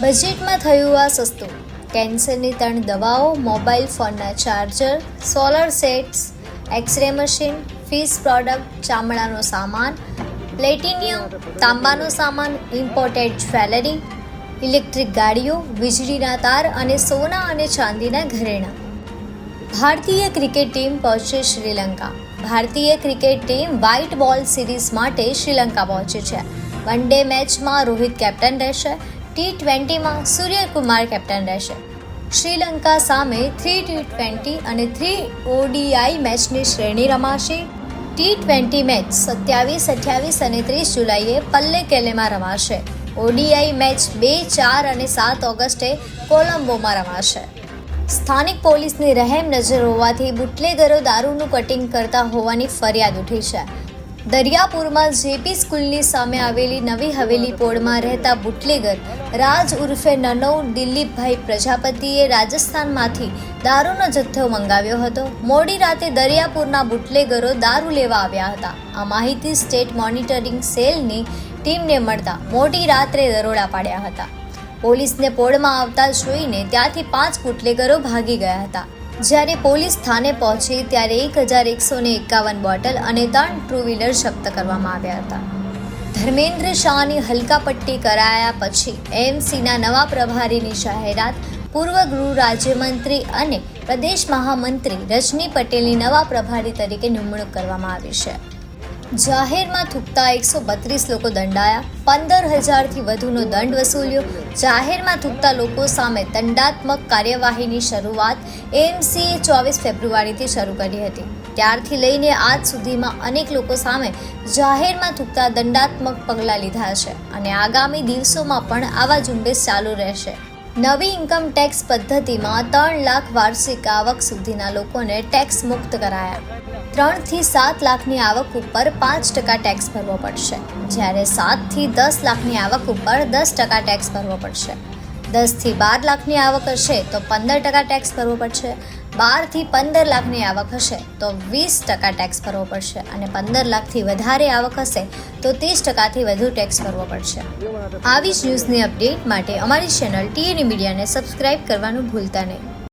બજેટમાં થયું આ સસ્તું. કેન્સરની ત્રણ દવાઓ, મોબાઈલ ફોનના charger, solar sets, x-ray machine fish product, ચામડાનો સામાન, પ્લેટિનિયમ, તાંબાનો સામાન, ઇમ્પોર્ટેડ જ્વેલરી, ઇલેક્ટ્રિક ગાડીઓ, વીજળીના તાર અને સોના અને ચાંદીના ઘરેણાં. ભારતીય ક્રિકેટ ટીમ પહોંચે શ્રીલંકા. ભારતીય cricket team white ball series માટે શ્રીલંકા પહોંચી છે. વન ડે મેચમાં રોહિત કેપ્ટન રહેશે. ટી ટ્વેન્ટીમાં સૂર્યકુમાર કેપ્ટન રહેશે. શ્રીલંકા સામે થ્રી ટી ટ્વેન્ટી અને થ્રી ઓડીઆઈ મેચની શ્રેણી રમાશે. ટી ટ્વેન્ટી મેચ સત્યાવીસ, અઠ્યાવીસ અને ત્રીસ જુલાઈએ પલ્લે કેલેમાં રમાશે ઓડીઆઈ મેચ બે ચાર અને સાત ઓગસ્ટે કોલંબોમાં રમાશે. સ્થાનિક પોલીસની રહેમ નજર હોવાથી બુટલેગરો દારૂનું કટિંગ કરતા હોવાની ફરિયાદ ઉઠી છે. દરિયાપુરમાં જેપી સ્કૂલની સામે આવેલી નવી હવેલી પોળમાં રહેતા બુટલેગર રાજ ઉર્ફે નનૌ દિલીપભાઈ પ્રજાપતિએ રાજસ્થાનમાંથી દારૂનો જથ્થો મંગાવ્યો હતો. મોડી રાતે દરિયાપુરના બુટલેગરો દારૂ લેવા આવ્યા હતા. આ માહિતી સ્ટેટ મોનિટરિંગ સેલની ટીમને મળતા મોડી રાત્રે દરોડા પાડ્યા હતા. પોલીસને પોળમાં આવતા જોઈને ત્યાંથી પાંચ બુટલેગરો ભાગી ગયા હતા. જ્યારે પોલીસ સ્થાને પહોંચી ત્યારે એક હજાર એકસો ને એકાવન બોટલ અને ત્રણ ટુ વ્હીલર જપ્ત કરવામાં આવ્યા હતા. ધર્મેન્દ્ર શાહની હલકાપટ્ટી કરાયા પછી એમસીના નવા પ્રભારીની જાહેરાત, પૂર્વ ગૃહ રાજ્યમંત્રી અને પ્રદેશ મહામંત્રી રજની પટેલની નવા પ્રભારી તરીકે નિમણૂક કરવામાં આવી છે. જાહેરમાં થૂકતા એકસો બત્રીસ લોકો દંડાયા, પંદર હજારથી વધુનો દંડ વસૂલ્યો. જાહેરમાં થૂકતા લોકો સામે દંડાત્મક કાર્યવાહીની શરૂઆત એએમસીએ ચોવીસ ફેબ્રુઆરીથી શરૂ કરી હતી. ત્યારથી લઈને આજ સુધીમાં અનેક લોકો સામે જાહેરમાં થૂકતા દંડાત્મક પગલાં લીધા છે અને આગામી દિવસોમાં પણ આવા ઝુંબેશ ચાલુ રહેશે. નવી ઇન્કમ ટેક્સ પદ્ધતિમાં ત્રણ લાખ વાર્ષિક આવક સુધીના લોકોને ટેક્સ મુક્ત કરાયા. ત્રણથી સાત લાખની આવક ઉપર પાંચ ટકા ટેક્સ ભરવો પડશે. જ્યારે સાતથી દસ લાખની આવક ઉપર દસ ટકા ટેક્સ ભરવો પડશે. દસથી બાર લાખની આવક હશે તો પંદર ટકા ટેક્સ ભરવો પડશે. બારથી પંદર લાખની આવક હશે તો વીસ ટકા ટેક્સ ભરવો પડશે અને પંદર લાખથી વધારે આવક હશે તો ત્રીસ ટકાથી વધુ ટેક્સ ભરવો પડશે. આવી જ ન્યૂઝની અપડેટ માટે અમારી ચેનલ ટીએની મીડિયાને સબસ્ક્રાઇબ કરવાનું ભૂલતા નહીં.